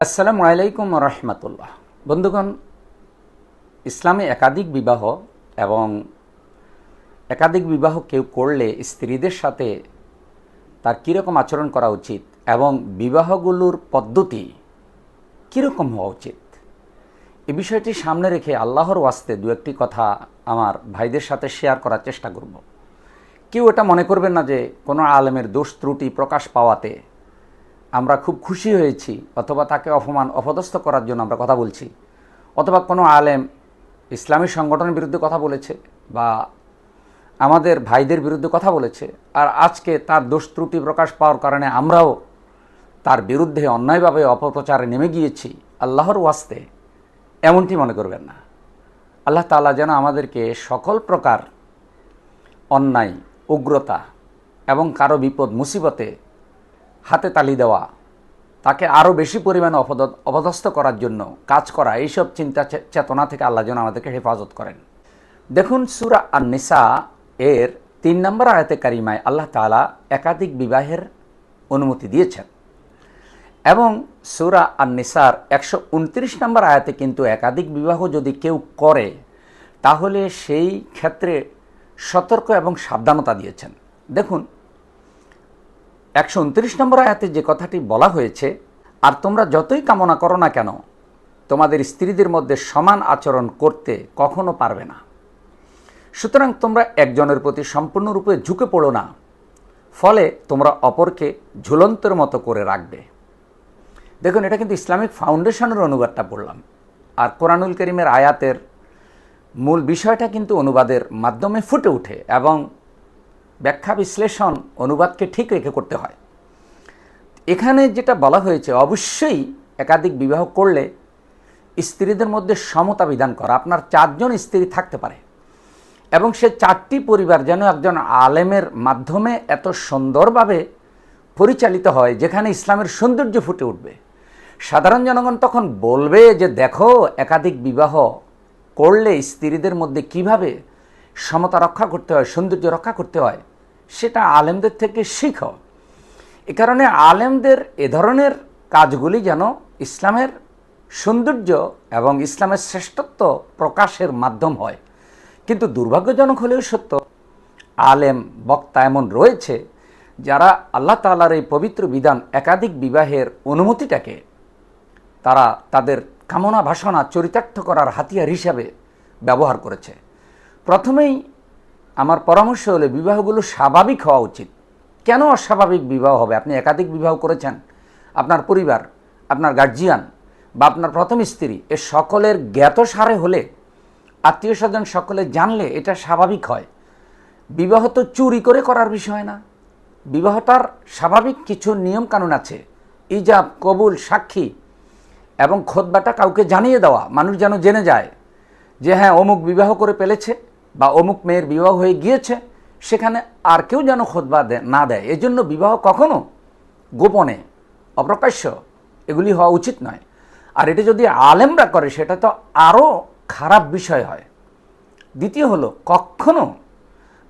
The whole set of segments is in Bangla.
আসসালামু আলাইকুম রহমতুল্লাহ। বন্ধুগণ, ইসলামে একাধিক বিবাহ এবং একাধিক বিবাহ কেউ করলে স্ত্রীদের সাথে তার কীরকম আচরণ করা উচিত এবং বিবাহগুলোর পদ্ধতি কীরকম হওয়া উচিত? এ বিষয়টি সামনে রেখে আল্লাহর ওয়াস্তে দু একটি কথা আমার ভাইদের সাথে শেয়ার করার চেষ্টা করব। কেউ এটা মনে করবেন না যে কোনো আলেমের দোষ ত্রুটি প্রকাশ পাওয়াতে আমরা খুব খুশি হয়েছি অথবা তাকে অপমান, অপদস্থ করার জন্য আমরা কথা বলছি। অথবা কোনো আলেম ইসলামী সংগঠনের বিরুদ্ধে কথা বলেছে বা আমাদের ভাইদের বিরুদ্ধে কথা বলেছে আর আজকে তার দোষ ত্রুটি প্রকাশ পাওয়ার কারণে আমরাও তার বিরুদ্ধে অন্যায়ভাবে অপপ্রচারে নেমে গিয়েছি আল্লাহর ওয়াস্তে, এমনটি মনে করবেন না। আল্লাহ তালা যেন আমাদেরকে সকল প্রকার অন্যায়, উগ্রতা এবং কারও বিপদ, মুসিবতে হাতে তালি দেওয়া, তাকে আরও বেশি পরিমাণে অপদ, অপদস্থ করার জন্য কাজ করা, এইসব চিন্তা চেতনা থেকে আল্লাহ যেন আমাদেরকে হেফাজত করেন। দেখুন, সুরা আর নিসা এর তিন নম্বর আয়াতে কারিমায় আল্লাহ তাআলা একাধিক বিবাহের অনুমতি দিয়েছেন। এবং সুরা আর নিসার একশো উনত্রিশ নম্বর আয়াতে কিন্তু একাধিক বিবাহ যদি কেউ করে, তাহলে সেই ক্ষেত্রে সতর্ক এবং সাবধানতা দিয়েছেন। দেখুন একশো উনত্রিশ নম্বর আয়াতে যে কথাটি বলা হয়েছে, আর তোমরা যতই কামনা করো না কেন, তোমাদের স্ত্রীদের মধ্যে সমান আচরণ করতে কখনো পারবে না। সুতরাং তোমরা একজনের প্রতি সম্পূর্ণরূপে ঝুঁকে পড়ো না, ফলে তোমরা অপরকে ঝুলন্তের মতো করে রাখবে। দেখুন, এটা কিন্তু ইসলামিক ফাউন্ডেশনের অনুবাদটা পড়লাম। আর কোরআনুল করিমের আয়াতের মূল বিষয়টা কিন্তু অনুবাদের মাধ্যমে ফুটে ওঠে এবং ব্যাখ্যা বিশ্লেষণ অনুবাদকে ঠিক রেখে করতে হয়। এখানে যেটা বলা হয়েছে, অবশ্যই একাধিক বিবাহ করলে স্ত্রীদের মধ্যে সমতা বিধান করা। আপনার চারজন স্ত্রী থাকতে পারে এবং সে চারটি পরিবার যেন একজন আলেমের মাধ্যমে এত সুন্দরভাবে পরিচালিত হয়, যেখানে ইসলামের সৌন্দর্য ফুটে উঠবে। সাধারণ জনগণ তখন বলবে যে, দেখো, একাধিক বিবাহ করলে স্ত্রীদের মধ্যে কীভাবে সমতা রক্ষা করতে হয়, সৌন্দর্য রক্ষা করতে হয়, সেটা আলেমদের থেকে শিখ। এ কারণে আলেমদের এ ধরনের কাজগুলি যেন ইসলামের সৌন্দর্য এবং ইসলামের শ্রেষ্ঠত্ব প্রকাশের মাধ্যম হয়। কিন্তু দুর্ভাগ্যজনক হলেও সত্য, আলেম বক্তা এমন রয়েছে যারা আল্লাহ তাআলার এই পবিত্র বিধান একাধিক বিবাহের অনুমতিটাকে তারা তাদের কামনা ভাসনা চরিতার্থ করার হাতিয়ার হিসাবে ব্যবহার করেছে। প্রথমেই আমার পরামর্শ হলো বিবাহগুলো স্বাভাবিক হওয়া উচিত। কেন অস্বাভাবিক বিবাহ হবে? আপনি একাধিক বিবাহ করেছেন। আপনার পরিবার, আপনার গার্জিয়ান বা আপনার প্রথম স্ত্রী, এ সকলের জ্ঞাত সারে হলে আত্মীয় স্বজন সকলে জানলে এটা স্বাভাবিক হয়। বিবাহ তো চুরি করে করার বিষয় না। বিবাহটার স্বাভাবিক কিছু নিয়ম কানুন আছে। ইজাব, কবুল, সাক্ষী এবং খোদবাটা কাউকে জানিয়ে দেওয়া। মানুষ যেন জেনে যায় যে হ্যাঁ অমুক বিবাহ করে ফেলেছে। বা অমুক মেয়ের বিবাহ হয়ে গিয়েছে, সেখানে আর কেউ যেন খোদবা না দেয়। এজন্য বিবাহ কখনো গোপনে, অপ্রকাশ্য এগুলি হওয়া উচিত নয়। আর এটা যদি আলেমরা করে, সেটা তো আরও খারাপ বিষয় হয়। দ্বিতীয় হলো, কখনো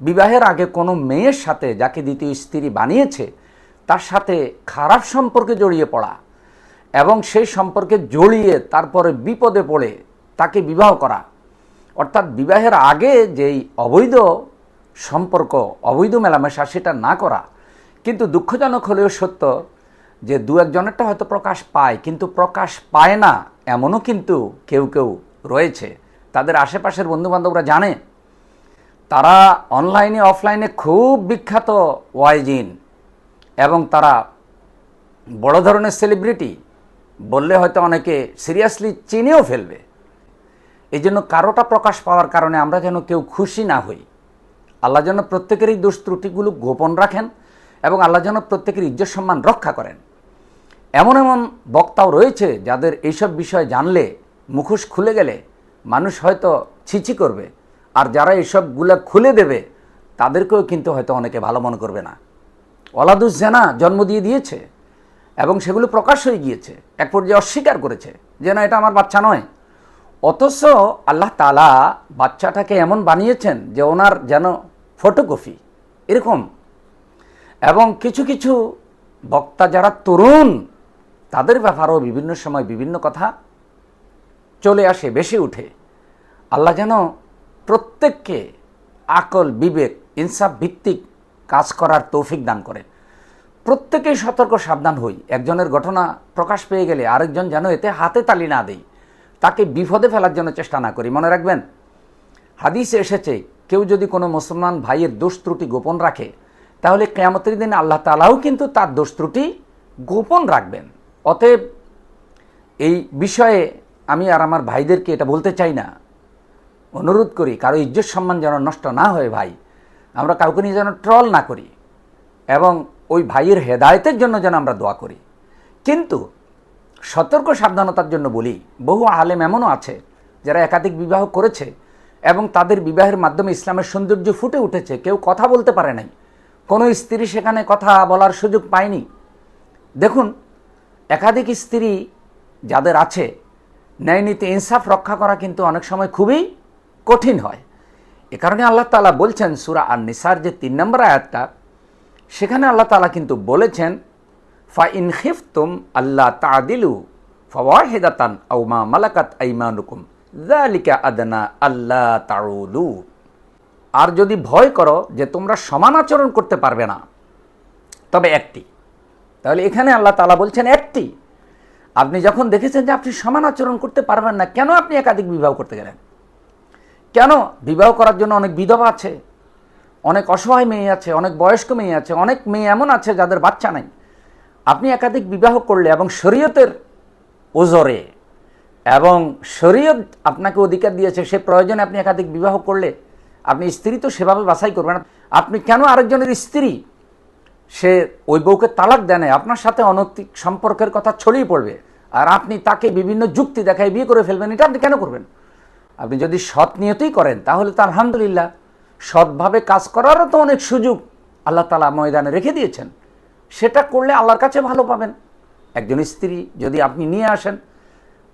বিবাহের আগে কোনো মেয়ের সাথে যাকে দ্বিতীয় স্ত্রী বানিয়েছে, তার সাথে খারাপ সম্পর্কে জড়িয়ে পড়া এবং সেই সম্পর্কে জড়িয়ে তারপরে বিপদে পড়ে তাকে বিবাহ করা অর্থাৎ বিবাহের আগে যেই অবৈধ সম্পর্ক, অবৈধ মেলামেশা সেটা না করা, কিন্তু দুঃখজনক হলেও সত্য যে দু একজনেরটা হয়তো প্রকাশ পায়, কিন্তু প্রকাশ পায় না এমনও কিন্তু কেউ কেউ রয়েছে। তাদের আশেপাশের বন্ধুবান্ধবরা জানে। তারা অনলাইনে, অফলাইনে খুব বিখ্যাত ওয়াইজিন এবং তারা বড় ধরনের সেলিব্রিটি বললে হয়তো অনেকে সিরিয়াসলি চিনেও ফেলবে। এই জন্য কারোটা প্রকাশ পাওয়ার কারণে আমরা যেন কেউ খুশি না হই। আল্লাহ যেন প্রত্যেকেরই দোষ ত্রুটিগুলো গোপন রাখেন এবং আল্লাহ যেন প্রত্যেকের ইজ্জত সম্মান রক্ষা করেন। এমন এমন বক্তাও রয়েছে যাদের এইসব বিষয় জানলে মুখোশ খুলে গেলে মানুষ হয়তো ছিচি করবে, আর যারা এইসবগুলো খুলে দেবে, তাদেরকেও কিন্তু হয়তো অনেকে ভালো মনে করবে না। অলাদুস জানা জন্ম দিয়ে দিয়েছে এবং সেগুলো প্রকাশ হয়ে গিয়েছে, এক পর্যায়ে অস্বীকার করেছে যে না, এটা আমার বাচ্চা নয়। অথচ আল্লাহ তালা বাচ্চাটাকে এমন বানিয়েছেন যে ওনার যেন ফটোকপি, এরকম। এবং কিছু কিছু বক্তা যারা তরুণ, তাদের ব্যাপারেও বিভিন্ন সময় বিভিন্ন কথা চলে আসে, বেশি উঠে। আল্লাহ যেন প্রত্যেককে আকল, বিবেক, ইনসাফ ভিত্তিক কাজ করার তৌফিক দান করে প্রত্যেকেই সতর্ক, সাবধান হই। একজনের ঘটনা প্রকাশ পেয়ে গেলে আরেকজন যেন এতে হাতে তালি না দেই তাকে বিপদে ফেলার জন্য চেষ্টা না করি। মনে রাখবেন, হাদিসে এসেছে, কেউ যদি কোনো মুসলমান ভাইয়ের দোষ ত্রুটি গোপন রাখে, তাহলে কেয়ামতের দিন আল্লাহ তালাও কিন্তু তার দোষ ত্রুটি গোপন রাখবেন। অতএব এই বিষয়ে আমি আর আমার ভাইদেরকে এটা বলতে চাই না। অনুরোধ করি, কারও ইজ্জত সম্মান যেন নষ্ট না হয় ভাই, আমরা কাউকে নিয়ে যেন ট্রল না করি, এবং ওই ভাইয়ের হেদায়তের জন্য যেন আমরা দোয়া করি। কিন্তু সতর্ক সাবধানতার জন্য বলি, বহু আলেম এমনও আছে যারা একাধিক বিবাহ করেছে এবং তাদের বিবাহের মাধ্যমে ইসলামের সৌন্দর্য ফুটে উঠেছে। কেউ কথা বলতে পারে নাই। কোনো স্ত্রী সেখানে কথা বলার সুযোগ পায়নি। দেখুন, একাধিক স্ত্রী যাদের আছে, ন্যায় নীতি, ইনসাফ রক্ষা করা কিন্তু অনেক সময় খুবই কঠিন হয়। এ কারণে আল্লাহ তালা বলছেন, সুরা আর নিসার যে তিন নম্বর আয়াতটা, সেখানে আল্লাহ তালা কিন্তু বলেছেন ফা খিফতুম আল্লাহ তাদিলু ফওয়াহিদাতান আও মা মালাকাত আইমানুকুম। যালিকা আদনা আল্লাহ তাউলু। আর যদি ভয় করো যে তোমরা সমান আচরণ করতে পারবে না, তবে একটি। তাহলে এখানে আল্লাহ তালা বলছেন একটি। আপনি যখন দেখেছেন যে আপনি সমান আচরণ করতে পারবেন না, কেন আপনি একাধিক বিবাহ করতে গেলেন? কেন? বিবাহ করার জন্য অনেক বিধবা আছে, অনেক অসহায় মেয়ে আছে, অনেক বয়স্ক মেয়ে আছে, অনেক মেয়ে এমন আছে যাদের বাচ্চা নাই। আপনি একাধিক বিবাহ করলে এবং শরীয়তের ওজরে এবং শরীয়ত আপনাকে অধিকার দিয়েছে, সে প্রয়োজনে আপনি একাধিক বিবাহ করলে আপনি স্ত্রী তো সেভাবে বাছাই করবেন না। আপনি কেন আরেকজনের স্ত্রী সে ওই বউকে তালাক দেয় আপনার সাথে অনৈতিক সম্পর্কের কথা ছড়িয়ে পড়বে। আর আপনি তাকে বিভিন্ন যুক্তি দেখায় বিয়ে করে ফেলবেন, এটা আপনি কেন করবেন? আপনি যদি সৎ নিয়তেই করেন, তাহলে তো আলহামদুলিল্লাহ সৎভাবে কাজ করারও তো অনেক সুযোগ আল্লাহ তালা ময়দানে রেখে দিয়েছেন। সেটা করলে আল্লাহর কাছে ভালো পাবেন। একজন স্ত্রী যদি আপনি নিয়ে আসেন,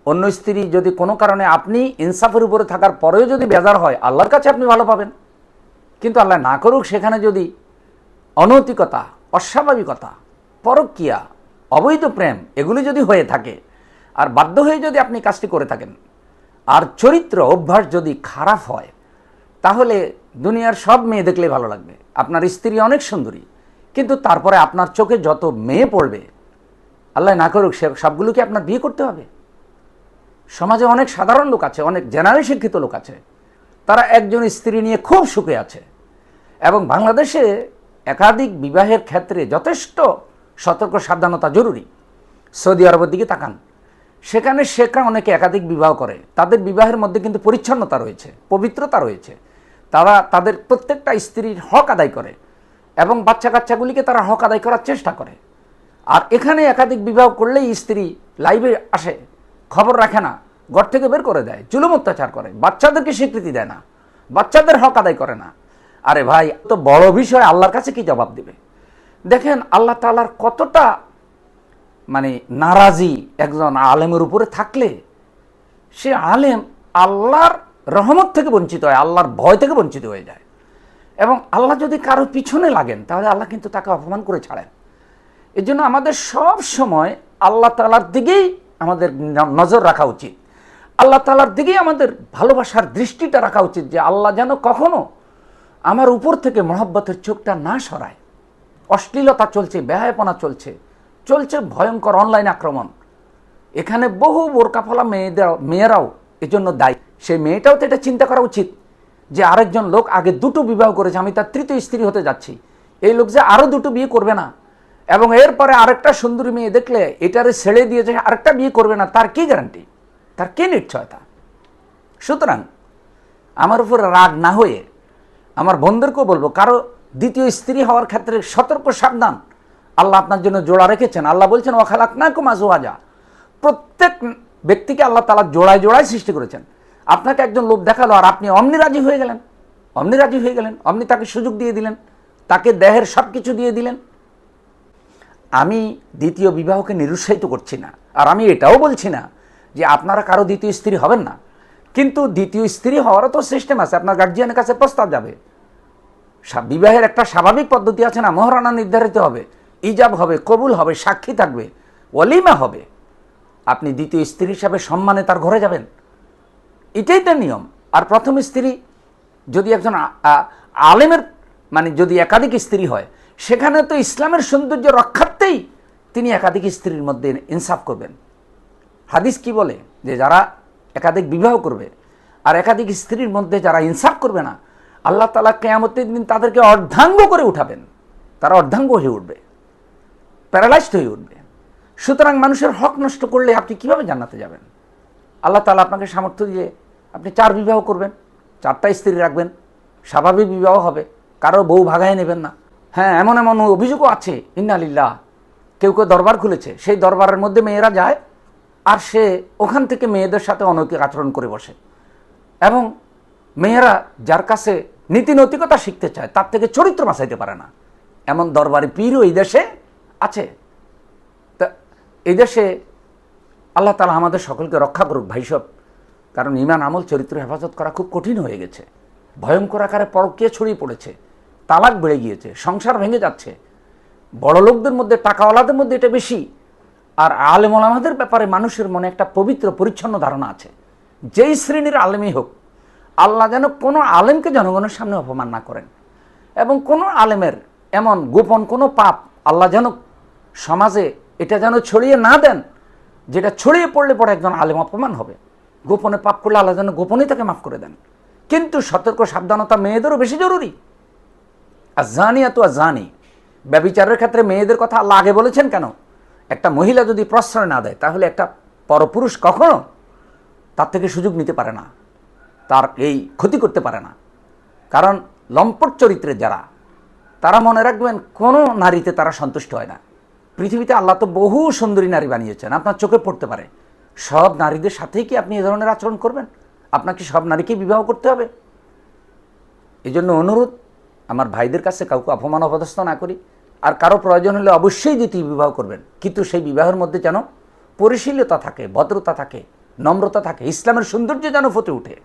অন্য স্ত্রী যদি কোনো কারণে আপনি ইনসাফের উপরে থাকার পরেও যদি বেজার হয়, আল্লাহর কাছে আপনি ভালো পাবেন। কিন্তু আল্লাহ না করুক, সেখানে যদি অনৈতিকতা, অস্বাভাবিকতা পরক্রিয়া অবৈধ প্রেম এগুলি যদি হয়ে থাকে, আর বাধ্য হয়ে যদি আপনি কাজটি করে থাকেন, আর চরিত্র, অভ্যাস যদি খারাপ হয়, তাহলে দুনিয়ার সব মেয়ে দেখলে ভালো লাগবে। আপনার স্ত্রী অনেক সুন্দরী। কিন্তু তারপরে আপনার চোখে যত মেয়ে পড়বে, আল্লাহ না করুক, সে সবগুলোকে আপনার বিয়ে করতে হবে। সমাজে অনেক সাধারণ লোক আছে, অনেক জেনারেল শিক্ষিত লোক আছে, তারা একজন স্ত্রী নিয়ে খুব সুখে আছে এবং বাংলাদেশে একাধিক বিবাহের ক্ষেত্রে যথেষ্ট সতর্ক সাবধানতা জরুরি। সৌদি আরবের দিকে তাকান, সেখানে শেখরা অনেকে একাধিক বিবাহ করে, তাদের বিবাহের মধ্যে কিন্তু পরিচ্ছন্নতা রয়েছে, পবিত্রতা রয়েছে, তারা তাদের প্রত্যেকটা স্ত্রীর হক আদায় করে। এবং বাচ্চা কাচ্চাগুলিকে তারা হক আদায় করার চেষ্টা করে। আর এখানে একাধিক বিবাহ করলেই স্ত্রী লাইভে আসে, খবর রাখে না, ঘর থেকে বের করে দেয়, জুলুম অত্যাচার করে, বাচ্চাদেরকে স্বীকৃতি দেয় না, বাচ্চাদের হক আদায় করে না। আরে ভাই তো বড় বিষয় আল্লাহর কাছে কি জবাব দিবে? দেখেন, আল্লাহ তালার কতটা মানে নারাজি একজন আলেমের উপরে থাকলে, সে আলেম আল্লাহর রহমত থেকে বঞ্চিত হয়, আল্লাহর ভয় থেকে বঞ্চিত হয়ে যায়। এবং আল্লাহ যদি কারও পিছনে লাগেন, তাহলে আল্লাহ কিন্তু তাকে অপমান করে ছাড়েন। এর জন্য আমাদের সব সময় আল্লাহ তালার দিকেই আমাদের নজর রাখা উচিত। আল্লাহ তালার দিকেই আমাদের ভালোবাসার দৃষ্টিটা রাখা উচিত যে আল্লাহ যেন কখনো আমার উপর থেকে মহব্বতের চোখটা না সরায়। অশ্লীলতা চলছে, বেহায়পনা চলছে চলছে ভয়ঙ্কর অনলাইন আক্রমণ। এখানে বহু বোরকাফলা মেয়েদের মেয়েরাও এজন্য দায়ী। সেই মেয়েটাও তো এটা চিন্তা করা উচিত। যে আরেকজন লোক আগে দুটো বিবাহ করেছে, আমি তার তৃতীয় স্ত্রী হতে যাচ্ছি। এই লোক যে আরও দুটো বিয়ে করবে না। এবং এরপরে আরেকটা সুন্দরী মেয়ে দেখলে এটারে ছেড়ে দিয়ে যে আরেকটা বিয়ে করবে না, তার কি গ্যারান্টি তার কি নিশ্চয়তা? সুতরাং আমার উপর রাগ না হয়ে আমার বন্ধুদেরকেও বলব, কারও দ্বিতীয় স্ত্রী হওয়ার ক্ষেত্রে সতর্ক, সাবধান। আল্লাহ আপনার জন্য জোড়া রেখেছেন। আল্লাহ বলছেন ওখালাক না কুমাজু আজা প্রত্যেক ব্যক্তিকে আল্লাহ তালা জোড়ায় জোড়ায় সৃষ্টি করেছেন। আপনাকে একজন লোক দেখাল আর আপনি অমনি রাজি হয়ে গেলেন। অমনি রাজি হয়ে গেলেন, অমনি তাকে সুযোগ দিয়ে দিলেন, তাকে দেহের সব কিছু দিয়ে দিলেন। আমি দ্বিতীয় বিবাহকে নিরুৎসাহিত করছি না, আর আমি এটাও বলছি না যে আপনারা কারও দ্বিতীয় স্ত্রী হবেন না। কিন্তু দ্বিতীয় স্ত্রী হওয়ারও তো সিস্টেম আছে, আপনার গার্জিয়ানের কাছে প্রস্তাব যাবে। বিবাহের একটা স্বাভাবিক পদ্ধতি আছে না মহারানা নির্ধারিত হবে, ইজাব হবে, কবুল হবে, সাক্ষী থাকবে, অলিমা হবে। আপনি দ্বিতীয় স্ত্রী হিসাবে সম্মানে তার ঘরে যাবেন। এটাই তার নিয়ম। আর প্রথম স্ত্রী যদি একজন আলেমের মানে যদি একাধিক স্ত্রী হয়, সেখানে তো ইসলামের সৌন্দর্য রক্ষার্থেই তিনি একাধিক স্ত্রীর মধ্যে ইনসাফ করবেন। হাদিস কি বলে? যে যারা একাধিক বিবাহ করবে আর একাধিক স্ত্রীর মধ্যে যারা ইনসাফ করবে না, আল্লাহ তালা কেয়ামতের দিন তাদেরকে অর্ধাঙ্গ করে উঠাবেন। তারা অর্ধাঙ্গ হয়ে উঠবে। প্যারালাইজড হয়ে উঠবে। সুতরাং মানুষের হক নষ্ট করলে আপনি কীভাবে জান্নাতে যাবেন? আল্লাহ তালা আপনাকে সামর্থ্য দিয়ে আপনি চার বিবাহ করবেন, চারটা স্ত্রী রাখবেন, স্বাভাবিক বিবাহ হবে, কারও বউ ভাগায় নেবেন না। হ্যাঁ এমন এমন অভিযোগও আছে ইন্নালিল্লাহ কেউ কেউ দরবার খুলেছে, সেই দরবারের মধ্যে মেয়েরা যায় আর সে ওখান থেকে মেয়েদের সাথে অনৈতিক আচরণ করে বসে। এবং মেয়েরা যার কাছে নীতি নৈতিকতা শিখতে চায়, তার থেকে চরিত্র বাঁচাইতে পারে না। এমন দরবারি পীরও এই দেশে আছে। তা এই দেশে আল্লাহ তালা আমাদের সকলকে রক্ষা করুক ভাইসব কারণ ইমান, আমল, চরিত্র, হেফাজত করা খুব কঠিন হয়ে গেছে। ভয়ঙ্কর আকারে পরকীয় ছড়িয়ে পড়েছে? তালাক বেড়ে গিয়েছে, সংসার ভেঙে যাচ্ছে। বড় লোকদের মধ্যে, টাকাওয়ালাদের মধ্যে এটা বেশি। আর আলেম ওলামাদের ব্যাপারে মানুষের মনে একটা পবিত্র, পরিচ্ছন্ন ধারণা আছে। যেই শ্রেণির আলেমই হোক, আল্লাহ যেন কোনো আলেমকে জনগণের সামনে অপমান না করেন। এবং কোনো আলেমের এমন গোপন কোনো পাপ আল্লাহ যেন সমাজে এটা যেন ছড়িয়ে না দেন, যেটা ছড়িয়ে পড়লে পরে একজন আলেম অপমান হবে। গোপনে পাপ করলে আল্লাহ যেন গোপনেই তাকে মাফ করে দেন। কিন্তু সতর্ক, সাবধানতা মেয়েদেরও বেশি জরুরি। আর জানি এত আর জানি, ব্যবিচারের ক্ষেত্রে মেয়েদের কথা আল্লাহ আগে বলেছেন কেন? একটা মহিলা যদি প্রশ্রয় না দেয়, তাহলে একটা পরপুরুষ কখনো তার থেকে সুযোগ নিতে পারে না, তার এই ক্ষতি করতে পারে না। কারণ লম্পট চরিত্রের যারা, তারা মনে রাখবেন কোনো নারীতে তারা সন্তুষ্ট হয় না। পৃথিবীতে আল্লাহ তো বহু সুন্দরী নারী বানিয়েছেন, আপনার চোখে পড়তে পারে। সব নারীদের সাথেই কি আপনি এ ধরনের আচরণ করবেন? আপনাকে সব নারীকেই বিবাহ করতে হবে। এজন্য জন্য অনুরোধ, আমার ভাইদের কাছে কাউকে অপমান, অপদস্থ না করি। আর কারও প্রয়োজন হলে অবশ্যই দ্বিতীয় বিবাহ করবেন। কিন্তু সেই বিবাহের মধ্যে যেন পরিশীলতা থাকে, ভদ্রতা থাকে, নম্রতা থাকে, ইসলামের সৌন্দর্য যেন ফুটে ওঠে